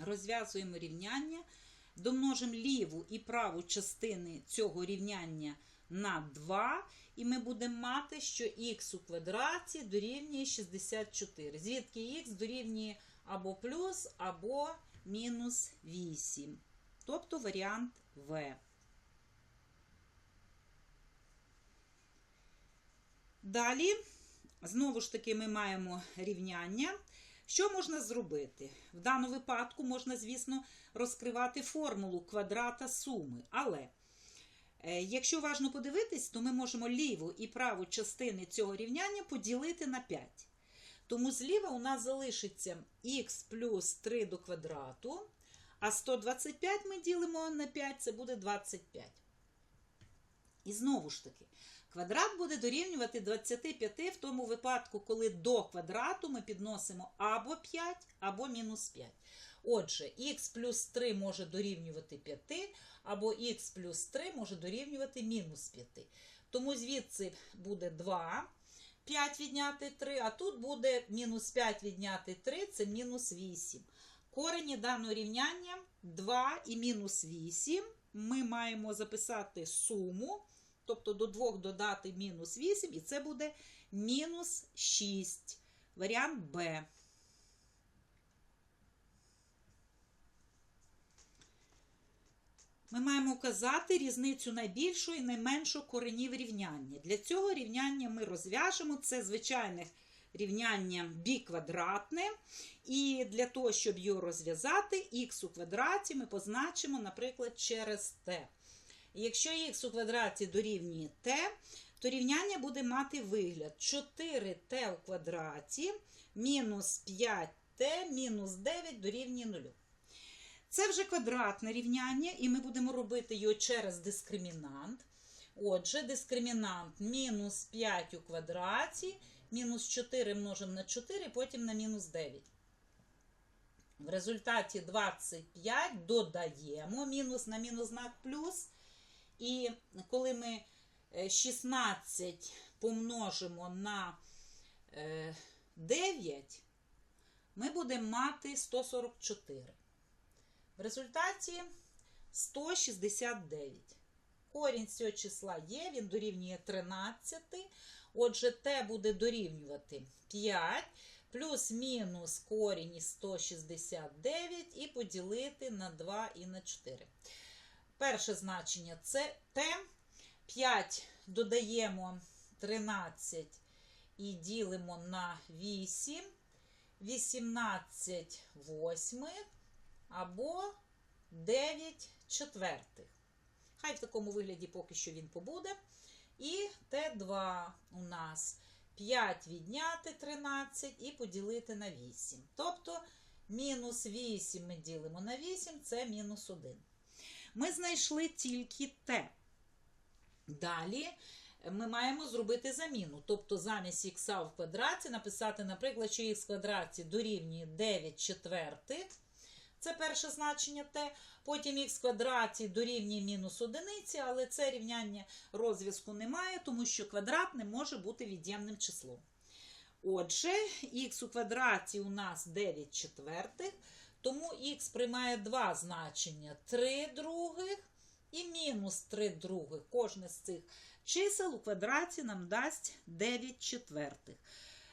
розв'язуємо рівняння, домножимо ліву і праву частини цього рівняння на 2, і ми будемо мати, що х у квадраті дорівнює 64. Звідки х дорівнює або плюс, або мінус 8. Тобто варіант В. Далі, знову ж таки, ми маємо рівняння. Що можна зробити? В даному випадку можна, звісно, розкривати формулу квадрата суми. Але е, якщо уважно подивитись, то ми можемо ліву і праву частини цього рівняння поділити на 5. Тому зліва у нас залишиться х плюс 3 до квадрату, а 125 ми ділимо на 5, це буде 25. І знову ж таки, квадрат буде дорівнювати 25 в тому випадку, коли до квадрату ми підносимо або 5, або мінус 5. Отже, х плюс 3 може дорівнювати 5, або х плюс 3 може дорівнювати мінус 5. Тому звідси буде 2, 5 відняти 3, а тут буде мінус 5 відняти 3, це мінус 8. Корені даного рівняння 2 і мінус 8. Ми маємо записати суму, тобто до 2 додати мінус 8, і це буде мінус 6. Варіант Б. Ми маємо вказати різницю найбільшого і найменшого коренів рівняння. Для цього рівняння ми розв'яжемо це звичайне рівняння біквадратне. І для того, щоб його розв'язати, х у квадраті ми позначимо, наприклад, через t. Якщо х у квадраті дорівнює t, то рівняння буде мати вигляд 4t у квадраті мінус 5t мінус 9 дорівнює 0. Це вже квадратне рівняння, і ми будемо робити його через дискримінант. Отже, дискримінант мінус 5 у квадраті, мінус 4 множимо на 4, потім на мінус 9. В результаті 25 додаємо мінус на мінус знак плюс. І коли ми 16 помножимо на 9, ми будемо мати 144. В результаті 169. Корінь з цього числа є, він дорівнює 13. Отже, t буде дорівнювати 5 плюс-мінус корінь із 169 і поділити на 2 і на 4. Перше значення це t. 5 додаємо 13 і ділимо на 8. 18 восьмих або 9 четвертих. Хай в такому вигляді поки що він побуде. І Т2 у нас 5 відняти 13 і поділити на 8. Тобто мінус 8 ми ділимо на 8, це мінус 1. Ми знайшли тільки Т. Далі ми маємо зробити заміну. Тобто замість х в квадраті написати, наприклад, що х в квадраті дорівнює 9 четвертих. Це перше значення t. Потім х квадраті дорівнює мінус одиниці, але це рівняння розв'язку немає, тому що квадрат не може бути від'ємним числом. Отже, х у квадраті у нас 9 четвертих, тому х приймає два значення 3 других і мінус 3 других. Кожне з цих чисел у квадраті нам дасть 9 четвертих.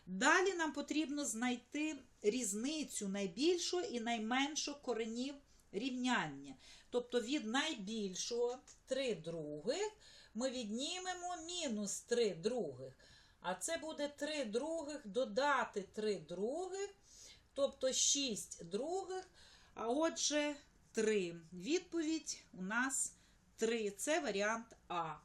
Далі нам потрібно знайти різницю найбільшого і найменшого коренів рівняння. Тобто від найбільшого 3 других ми віднімемо мінус 3 других. А це буде 3 других додати 3 других, тобто 6 других. А отже, 3. Відповідь у нас 3. Це варіант А.